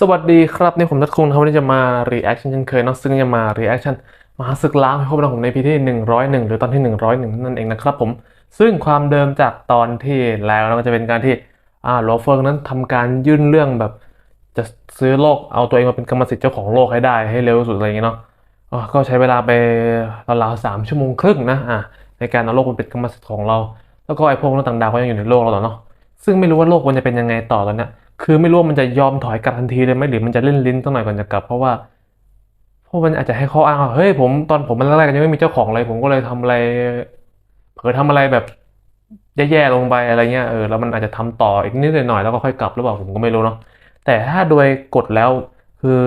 สวัสดีครับนี่ผมนัทคุงนะครับวันนี้จะมา reaction เช่นเคยนะซึ่งจะมา reaction มหาศึกล้างให้ครบนะผมในพีที่ 101 หรือตอนที่ 101 นั่นเองนะครับผม ซึ่งความเดิมจากตอนที่แล้วนะก็จะเป็นการที่อ่าโรเฟิงนั้นทำการยื่นเรื่องแบบ จะซื้อโลกเอาตัวเองมาเป็นกรรมสิทธิ์เจ้าของโลกให้ได้ให้เร็วสุดอะไรอย่างเงี้ยเนาะก็ใช้เวลาไปราวๆสามชั่วโมงครึ่งนะอ่าในการเอาโลกมาเป็นกรรมสิทธิ์ของเรา แล้วก็ไอ้พวกนุษย์ต่างดาวก็ยังอยู่ในโลกเราต่อเนาะซึ่งไม่รู้ว่าโลกมันจะเป็นยังไงต่อตอนเนี้ย คือไม่รู้ว่ามันจะยอมถอยกลับทันทีเลยไหมหรือมันจะเล่นลิ้นตั้งหน่อยก่อนจะกลับ เพราะว่าเพราะมันอาจจะให้ข้ออ้างว่าเฮ้ยผมตอนผมมันแรกๆกันยังไม่มีเจ้าของเลยผมก็เลยทำอะไร เผลอทำอะไรแบบแย่ๆลงไปอะไรเงี้ยเออแล้วมันอาจจะทำต่ออีกนิดหน่อยแล้วก็ค่อยกลับหรือเปล่าผมก็ไม่รู้เนาะแต่ถ้าโดยกฎแล้วคือ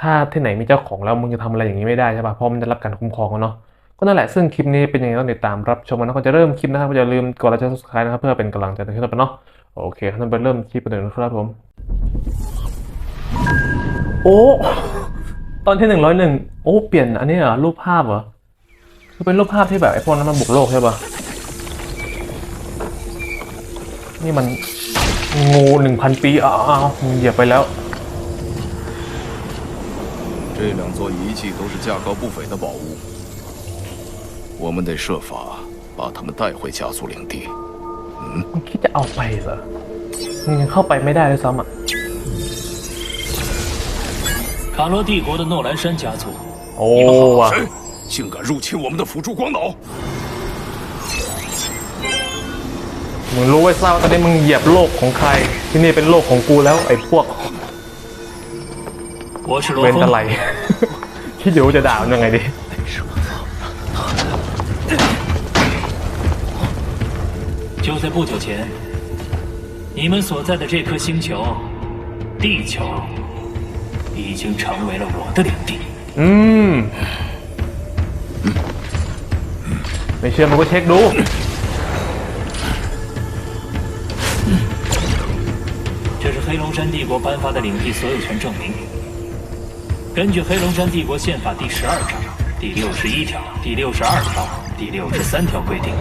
ถ้าที่ไหนมีเจ้าของแล้วมึงจะทำอะไรอย่างนี้ไม่ได้ใช่ป่ะเพราะมันจะรับการคุ้มครองเนาะก็นั่นแหละซึ่งคลิปนี้เป็นยังไงต้องติดตามรับชมนะก่อนจะเริ่มคลิปนะครับอย่าลืมกดไลค์และ subscribe นะครับเพื่อเป็นกำลังใจในคลิปต่อไปเนาะ โอเคครับเราไปเริ่มคลิปกันเลยนะครับผม โอ้ตอนที่หนึ่งร้อยหนึ่งโอ้เปลี่ยนอันนี้เหรอรูปภาพเหรอคือเป็นรูปภาพที่แบบไอ้พวกนั้นมันบุกโลกใช่ปะนี่มันงูหนึ่งพันปีอ้าวมึงเหยียบไปแล้ว 这两座遗迹都是价高不菲的宝物，我们得设法把它们带回家族领地。 มึงคิดจะเอาไปเหรอมึงยังเข้าไปไม่ได้เลยซ้ำอ่ะ 卡罗帝国的诺兰山家族， โอ้ว่ะ 谁竟敢入侵我们的辅助光岛？ มึงรู้ไว้ซะว่าตอนนี้มึงเหยียบโลกของใคร ที่นี่เป็นโลกของกูแล้วไอ้พวก 我是罗 เวนตะไล 峰。 คิดอยู่ว่าจะด่ามันยังไงดี 就在不久前，你们所在的这颗星球——地球，已经成为了我的领地。 อืม ไม่เชื่อมึงก็เช็คดู 这是黑龙山帝国颁发的领地所有权证明。根据黑龙山帝国宪法第十二章、 第六十一条第六十二条第六十三条规定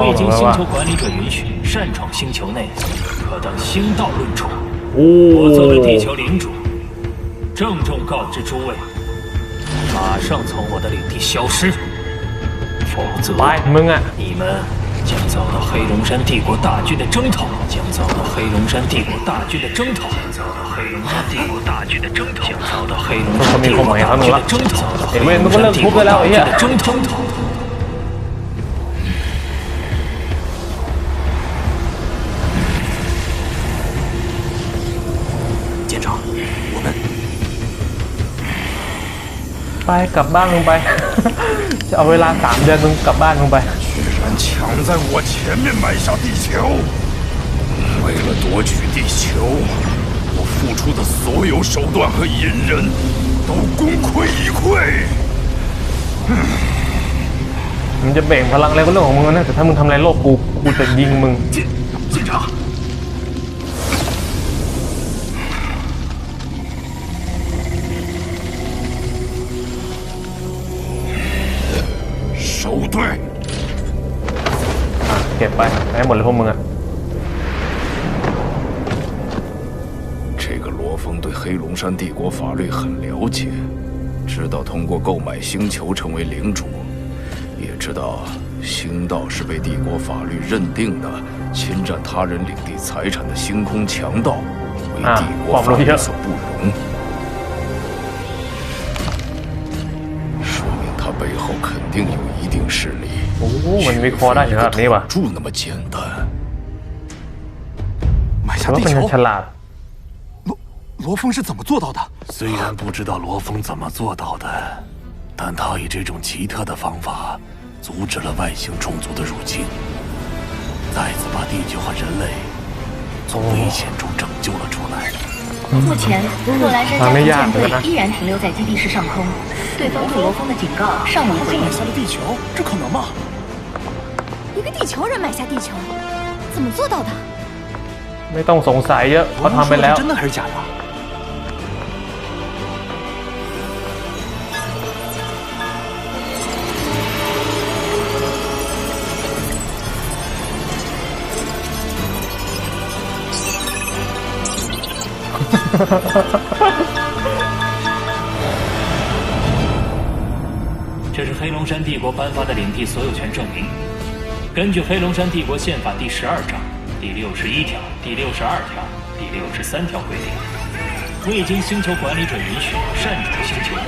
未经星球管理者允许擅闯星球内可当星道论处我作为地球领主郑重告知诸位马上从我的领地消失否则你们将遭到黑龙山帝国大军的征讨，将遭到黑龙山帝国大军的征讨，将遭到黑龙山帝国大军的征讨，将遭到黑龙山帝国大军的征讨，黑龙山帝国大军的征讨。舰长，我们 ไปกลับบ้านมึงไป จะเอาเวลาสามเดือนมึงกลับบ้านมึงไป 居然 抢在我前面埋下地球！为了夺取地球，我付出的所有手段和隐忍都功亏一篑。 มึงจะเบ่งพลังอะไรก็เรื่องของมึงนะแต่ถ้ามึงทำอะไรโลกกูกูจะยิงมึง 舰舰长，收队！ อ่ะเก็บไปให้หมดเลยพวกมึงอ่ะ 这个罗峰对黑龙山帝国法律很了解，知道通过购买星球成为领主，也知道星道是被帝国法律认定的侵占他人领地财产的星空强盗，为啊帝国法律所不容。说 มันวิเคราะห์ได้ถึงขนาดนี้ว่ะ 住那么简单？买 แต่ 下 ว่า 地 เป็น 球 ฉ，ลาด 罗罗峰是怎么做到的？虽然不知道罗峰怎么做到的，但他以这种奇特的方法阻止了外星种族的入侵，再次把地球和人类从危险中拯救了出来。目前，诺兰山啊没压家族舰着呢队依然停留在基地室上空，对方对罗峰的警告尚无回应买。下了地球，这可能吗？ 一个地球人买下地球，怎么做到的？ ไม่ต้องสงสัยเยอะเขา 罗峰 ทำไป 说的 แล้ว 是真的还是假的？ 这是黑龙山帝国颁发的领地所有权证明。 根据黑龙山帝国宪法第十二章第六十一条、第六十二条、第六十三条规定，未经星球管理者允许擅闯星球内。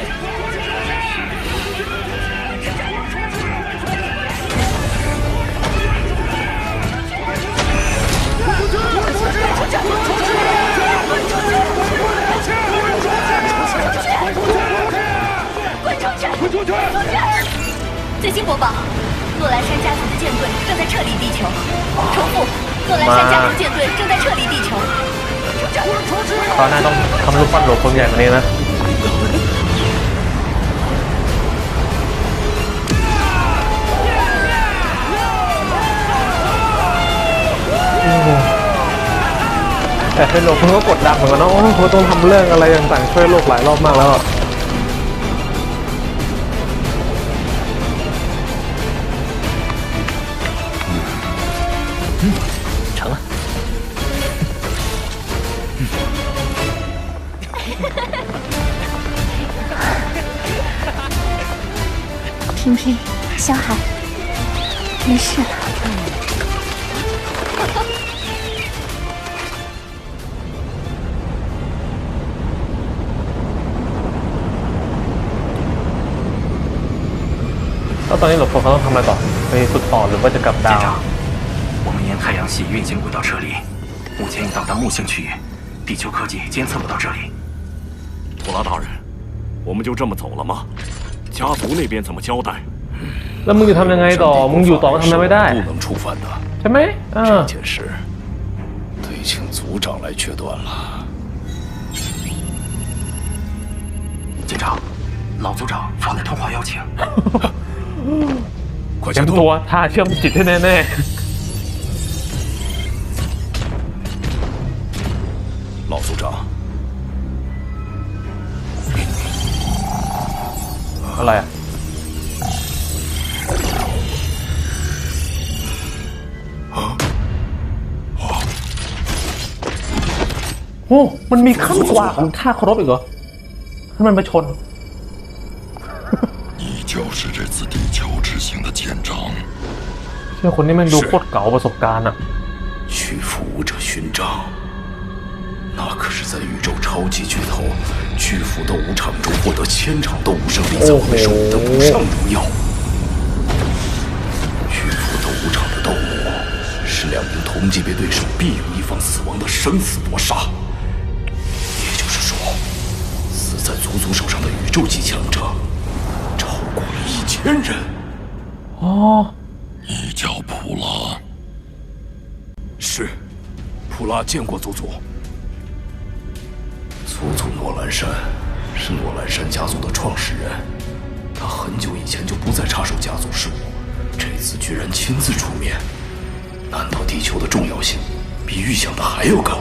滚出去！滚出去！最新播报：诺兰山家族舰队正在撤离地球。重复，诺兰山家族舰队正在撤离地球。滚出去！ คราวหน้าต้องทำรูปปั้นหลวงคนใหญ่กว่านี้นะ แต่ให้หลวงเพิ่งก็กดดันเหมือนกันเนาะโอ้เขาต้องทำเรื่องอะไรต่างๆช่วยโลกหลายรอบมากแล้ว 小海，没事了。 แล้วตอนนี้หลวงพ่อเขาต้องทำอะไรต่อไปฝึกต่อหรือว่าจะกลับดาว 舰长，我们沿太阳系运行轨道撤离，目前已到达木星区域，地球科技监测不到这里。普拉大人，我们就这么走了吗？家族那边怎么交代？ แล้วมึงจะทำยังไงต่อ มึงอยู่ต่อก็ทำอะไรไม่ได้ 不能触犯的 ใช่ไหมอ่า 这件事，得请族长来决断了。舰长，老族长发来通话邀请。快 เตรีย 行 มตัว 动！ ท่าเชื่อมจิตให้แน่ 老族长， ๆอะไรอ่ะ โอ้ มันมีขั้นกว่าของท่าเคารพอีกเหรอให้มันมาชน 你就是这次地球之行的舰长， เชื่อคนนี้แมันดูโคตรเก๋าประสบการณ์อ่ะ 屈服武者勋章，那可是在宇宙超级巨头巨幅斗武场中获得千场斗武胜利才会被授予的无上荣耀。巨幅斗武场的斗武是两名同级别对手必有一方死亡的生死搏杀， 族族手上的宇宙级强者超过了一千人。哦你叫普拉，是，普拉见过族族。族族诺兰山是诺兰山家族的创始人，他很久以前就不再插手家族事务，这次居然亲自出面，难道地球的重要性比预想的还要高？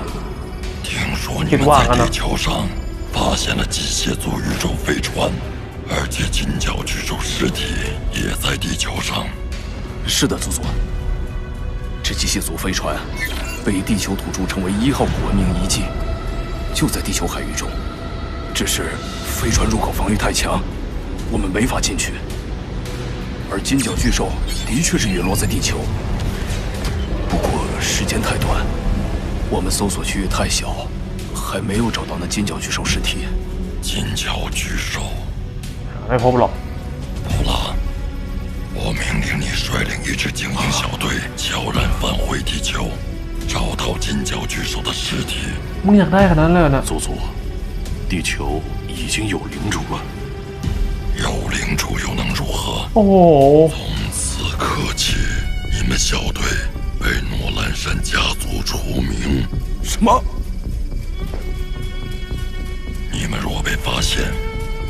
听说你这们在地球上发现了机械族宇宙飞船，而且金角巨兽尸体也在地球上。是的，族族。这机械族飞船被地球土著称为一号古文明遗迹，就在地球海域中。只是飞船入口防御太强，我们没法进去。而金角巨兽的确是陨落在地球，不过时间太短，我们搜索区域太小，还没有找到那金角巨兽尸体。金角巨兽， ไม่พบหรอก 普拉，我命令你率领一支精英小队悄然返回地球，找到金角巨兽的尸体。 มึงอยากได้ขนาดนั้นเลยเหรอนะ 族族，地球已经有领主了。有领主又能如何？ โอ้โห 从此刻起，你们小队被诺兰山家族除名。什么？ 你们若被发现，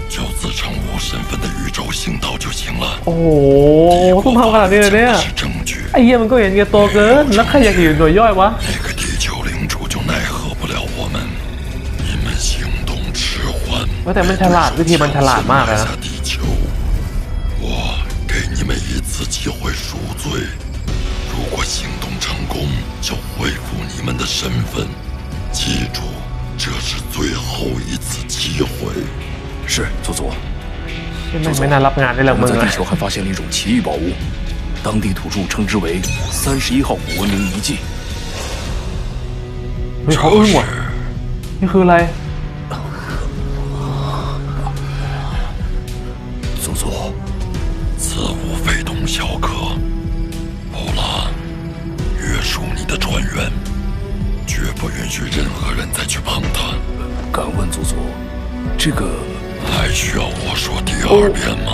就自称无身份的宇宙行道就行了。 โอ้โหต้องทำขนาดนี้เลยเนี่ย 是证据， ไอ้เหี้ยมันก็เห็นแก่ตัวเกิน แล้วใครอยากอยู่หน่วยย่อยวะ 那个地球领主就奈何不了我们。你们行动迟缓， ว่าแต่มันฉลาดวิธีมันฉลาดมากเลย 埋 นะ 下地球。我给你们一次机会赎罪，如果行动成功，就恢复你们的身份。记住， 这是最后一次 机会，是祖祖。祖祖，我们在地球还发现了一种奇异宝物，当地土著称之为“三十一号古文明遗迹”。超万，你何来？祖祖，此物非同小可。这个还需要我说第二遍吗？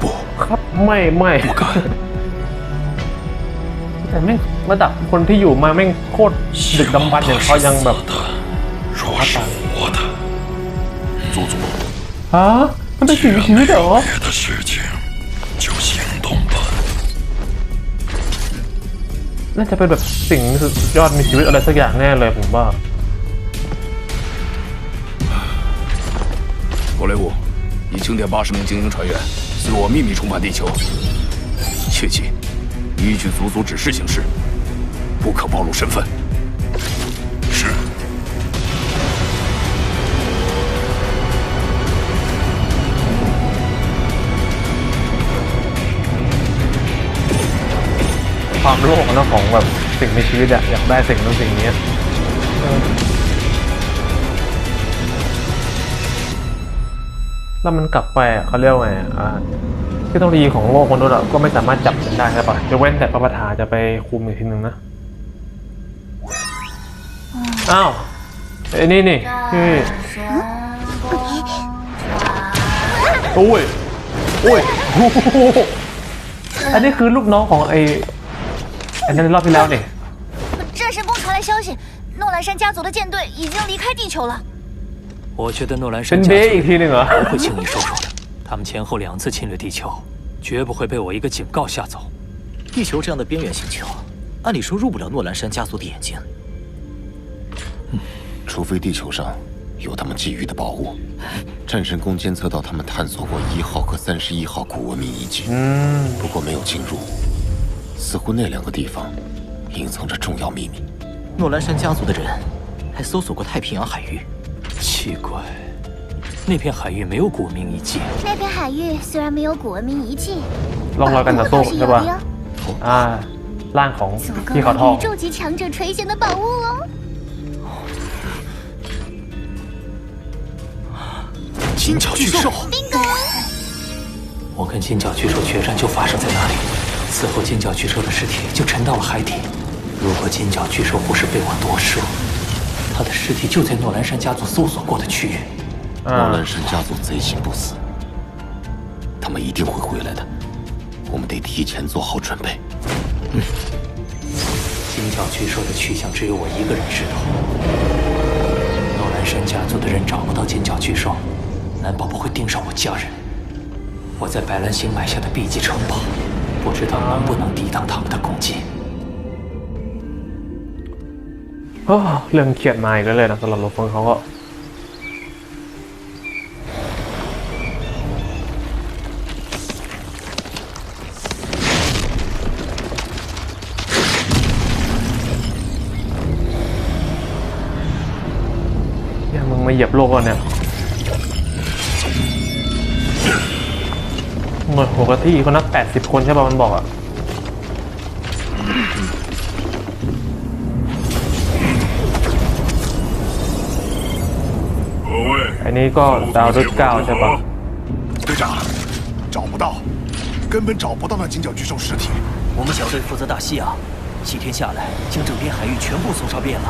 不 ครับไม่ไม่ 不敢。 แต่แม่งระดับคนที่อยู่มาแม่งโคตรดึกดำบรรพ์อย่างเขายังแบบ 的，若是活的，祖祖， ฮะมันเป็นสิ่งมีชีวิตเหรอ 别的事情就行动吧。 น่าจะเป็นแบบสิ่งสุดยอดมีชีวิตอะไรสักอย่างแน่เลยผมว่า 格雷乌，已清点八十名精英船员，随我秘密重返地球。切记，依据祖祖指示行事，不可暴露身份。是。 ความโลภอะเนอะของแบบสิ่งมีชีวิตอะอยากได้สิ่งนั้นสิ่งนี้ แล้วมันกลับไปอะเขาเรียกว่าไงอะอ่าเทคโนโลยีของโลกมนุษย์อะก็ไม่สามารถจับมันได้ใช่ปะยกเว้นแต่พระประธานจะไปคุมอีกทีหนึ่งนะ อ้าวไอ้นี่นี่ที่ โอ้ย โอ้ยโอ้โหอันนี้คือลูกน้องของไอ้ไอ้นั่นรอบที่แล้วนี่ 战神宫传来消息，诺兰山家族的舰队已经离开地球了。 我觉得诺兰山家族不会轻易收手的。他们前后两次侵略地球，绝不会被我一个警告吓走。地球这样的边缘星球，按理说入不了诺兰山家族的眼睛，除非地球上有他们觊觎的宝物。战神宫监测到他们探索过一号和三十一号古文明遗迹，不过没有进入。似乎那两个地方隐藏着重要秘密。诺兰山家族的人还搜索过太平洋海域。奇怪，那片海域没有古文明遗迹。那片海域虽然没有古文明遗迹， ร่องรอยการต่อสู้ 是 ใช่ 有 ป่ะ 的哟， อ่า ร่างของ 足够 พี่เขาทอง 让宇宙级强者垂涎的宝物哦。金角巨兽，我跟金角巨兽决战就发生在那里，此后金角巨兽的尸体就沉到了海底。如果金角巨兽不是被我夺舍， 他的尸体就在诺兰山家族搜索过的区域。诺兰山家族贼心不死，他们一定会回来的。我们得提前做好准备。嗯金角巨兽的去向只有我一个人知道。诺兰山家族的人找不到金角巨兽，难保不会盯上我家人。我在白兰星买下的 B 级城堡，不知道能不能抵挡他们的攻击。 เรื่องเครียดมาอีกแล้วเลยนะสำหรับโลฟงเขาก็เนี่ยมึงมาเหยียบโลกก่อนเนี่ยหน่วยหัวกะทิเขานับแปดสิบคนใช่ป่ะมันบอกอะ อันนี้ก็ดาวรุ่นเก้าใช่ป่ะ 队长，找不到，根本找不到那金角巨兽尸体。我们小队负责大西洋，七天下来将整片海域全部搜查遍了，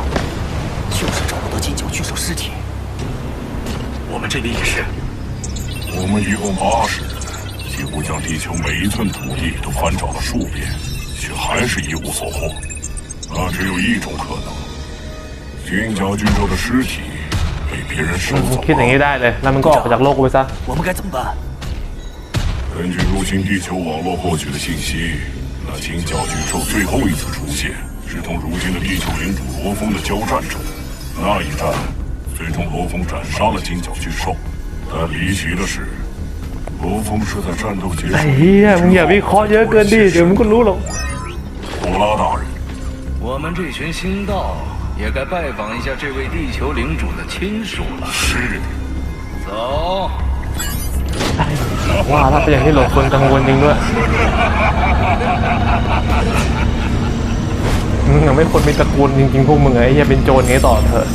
就是找不到金角巨兽尸体。我们这边也是。我们一共八十人，几乎将地球每一寸土地都翻找了数遍，却还是一无所获。那只有一种可能：金角巨兽的尸体 被别人收 มึง 走 คิดอย่างนี้ 了。 ได้เลย แล้วมันก็ออกไปจากโลกกูไปซะ 我们该怎么办？根据入侵地球网络获取的信息，那金角巨兽最后一次出现是同如今的地球领主罗峰的交战中，那一战最终罗峰斩杀了金角巨兽。但离奇的是，罗峰是在战斗结束 ไอ้เหี้ยมึงอย่าวิเคราะห์เยอะเกินดิ เดี๋ยวมึงก็รู้หรอก 普拉大人，我们这群星道 也该拜访一下这位地球领主的亲属了。是的，走。 ว่าถ้าเป็นอย่างที่หลวงเฟิงกังวลจริงด้วยมึงยังไม่ควรมีตระกูลจริงๆพวกมึงไอ้เหี้ยเป็นโจรงี้ต่อเถอะ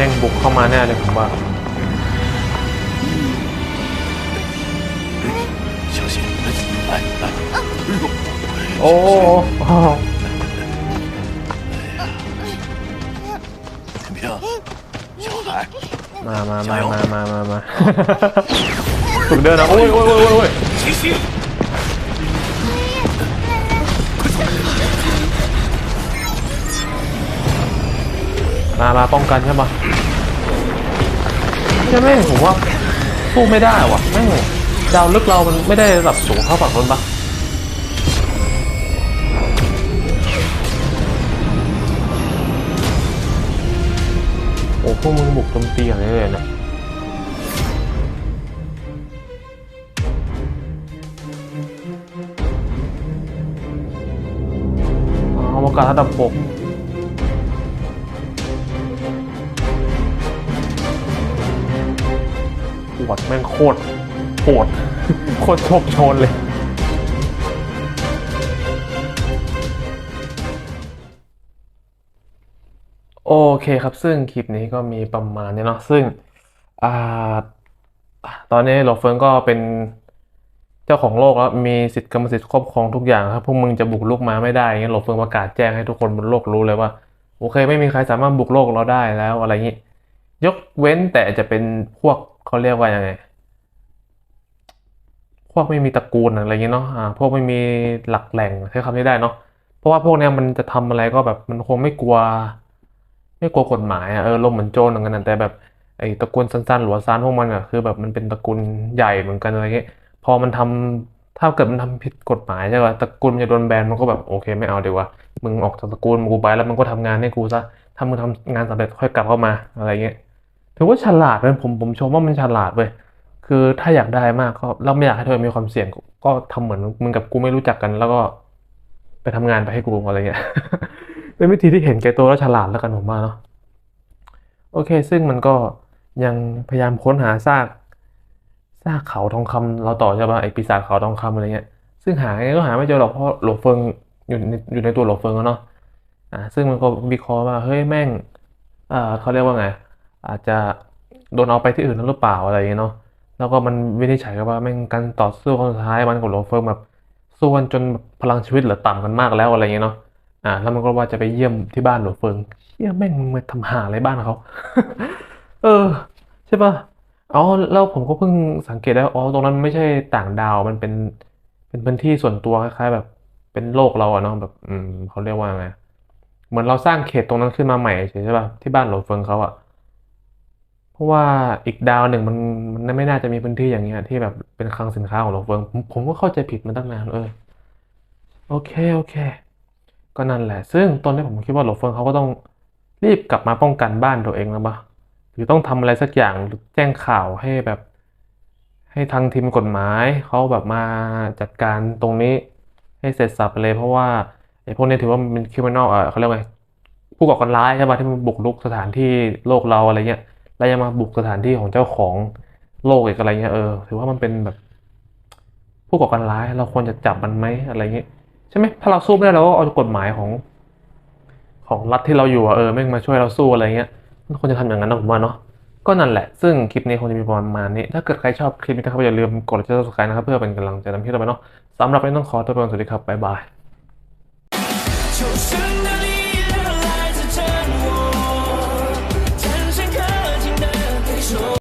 แม่งบุกเข้ามาแน่เลยผมว่าโอ้มามามามามามามาฝึกเดินนะโอ้ยโอ้ยโอ้ยโอ้ย มามาป้องกันใช่ปะใช่ไหมผมว่าสู้ไม่ได้ว่ะแม่งดาวลึกเรามันไม่ได้ระดับสูงเท่าฝั่งนู้นปะโอ้พวกมึงบุกโจมตีอย่างนี้เลยนะอวกาศระดับ6 วดแม่งโคตรโหดโคตรโชคโชนเลยโอเคครับ ซึ่งคลิปนี้ก็มีประมาณนี้เนาะซึ่งอตอนนี้หลเฟิงก็เป็นเจ้าของโลกแล้วมีสิทธิ์กรรมสิทธิ์ครอบครองทุกอย่างครับพวกมึงจะบุกลุกมาไม่ได้งเงี้ยหลเฟิงประกาศแจ้งให้ทุกคนบนโลกรู้เลยว่า โอเค ไม่มีใครสามารถบุกโลกเราได้แล้วอะไรอย่างงี้ ยกเว้นแต่จะเป็นพวก เขาเรียกว่ายังไง พวกไม่มีตระกูลอะไรอย่างเงี้ยเนาะอ่าพวกไม่มีหลักแหล่งใช้คำนี้ได้เนาะเพราะว่าพวกเนี้ยมันจะทำอะไรก็แบบมันคงไม่กลัว ไม่กลัวกฎหมายอะเออลมเหมือนโจรเหมือนกันแต่แบบไอ้ตระกูลซันๆหรือว่าซานพวกมันอะคือแบบมันเป็นตระกูลใหญ่เหมือนกันอะไรเงี้ยพอมันทำถ้าเกิดมันทำผิดกฎหมายใช่ป่ะตระกูลมันจะโดนแบนมันก็แบบโอเคไม่เอาดีกว่ามึงออกจากตระกูลกูไปแล้วมึงก็ทำงานให้กูซะถ้ามึงทำงานสำเร็จค่อยกลับเข้ามาอะไรเงี้ย ถือว่าฉลาดเลยผมผมชมว่ามันฉลาดเว้ยคือถ้าอยากได้มากก็เราไม่อยากให้เธอมีความเสี่ยง ก็ก็ทำเหมือนมึงกับกูไม่รู้จักกัน แล้วก็ไปทำงานไปให้กูอะไรเงี้ยเป็นวิธีที่เห็นแก่ตัวแล้วฉลาดแล้วกันผมว่าเนาะโอเค ซึ่งมันก็ยังพยายามค้นหาซากซากเขาทองคำเราต่อใช่ปะไอปีศาจเขาทองคำอะไรเงี้ย ซึ่งหาไงก็หาไม่เจอหรอกเพราะหลวงเฟิงอยู่ในอยู่ในตัวหลวงเฟิงแล้วเนาะอ่าซึ่งมันก็วิเคราะห์ว่าเฮ้ยแม่งอ่าเขาเรียกว่าไง อาจจะโดนเอาไปที่อื่นแล้วหรือเปล่าอะไรอย่างเงี้ยเนาะแล้วก็มันวินิจฉัยกันว่าแม่งการต่อสู้ครั้งสุดท้ายมันกับโรเฟิร์มแบบสู้กันจนแบบพลังชีวิตเหลือต่ำกันมากแล้วอะไรเงี้ยเนาะอ่าแล้วมันก็ว่าจะไปเยี่ยมที่บ้านโรเฟิร์มเชี่ยแม่งมึงมาทำหาอะไรบ้านเขา เออ ใช่ป่ะอ๋อแล้วผมก็เพิ่งสังเกตได้ว่าอ๋อตรงนั้นไม่ใช่ต่างดาวมันเป็นเป็นพื้นที่ส่วนตัวคล้ายๆแบบ เป็นโลกเราอะเนาะแบบ อืมเขาเรียกว่าไงเหมือนเราสร้างเขตตรงนั้นขึ้นมาใหม่ใช่ป่ะที่บ้านโรเฟิร์มเขาอะ เพราะว่าอีกดาวหนึ่งมันมันไม่น่าจะมีพื้นที่อย่างเงี้ยที่แบบเป็นคลังสินค้าของโลเฟิงผมผมก็เข้าใจผิดมาตั้งนานเออโอเคโอเค ก็นั่นแหละ ซึ่งตอนนี้ผมคิดว่าโหลเฟิงเขาก็ต้องรีบกลับมาป้องกันบ้านตัวเองแล้วปะหรือต้องทำอะไรสักอย่างหรือแจ้งข่าวให้แบบ ให้ทางทีมกฎหมายเขาแบบมาจัดการตรงนี้ให้เสร็จสับไปเลย เพราะว่าไอ้พวกนี้ถือว่ามันเป็นคริมินอลเออเขาเรียกว่าไงผู้ก่อการร้ายใช่ปะที่มันบุกรุกสถานที่โลกเราอะไรเงี้ย แล้วยังมาบุกสถานที่ของเจ้าของโลกอีกอะไรเงี้ยเออถือว่ามันเป็นแบบ ผู้ก่อการร้ายเราควรจะจับมันไหมอะไรเงี้ยใช่ไหมถ้าเราสู้ไม่ได้เราก็เอากฎหมายของ ของรัฐที่เราอยู่เออแม่งมาช่วยเราสู้อะไรเงี้ยมันควรจะทำอย่างนั้นนะผมว่าเนาะก็นั่นแหละ ซึ่งคลิปนี้คงจะมีประมาณนี้ ถ้าเกิดใครชอบคลิปนี้นะครับอย่าลืมกดไลค์กด subscribe นะครับเพื่อเป็นกำลังใจทำคลิปต่อไปเนาะสำหรับวันนี้ต้องขอตัวไปก่อนสวัสดีครับบ๊ายบาย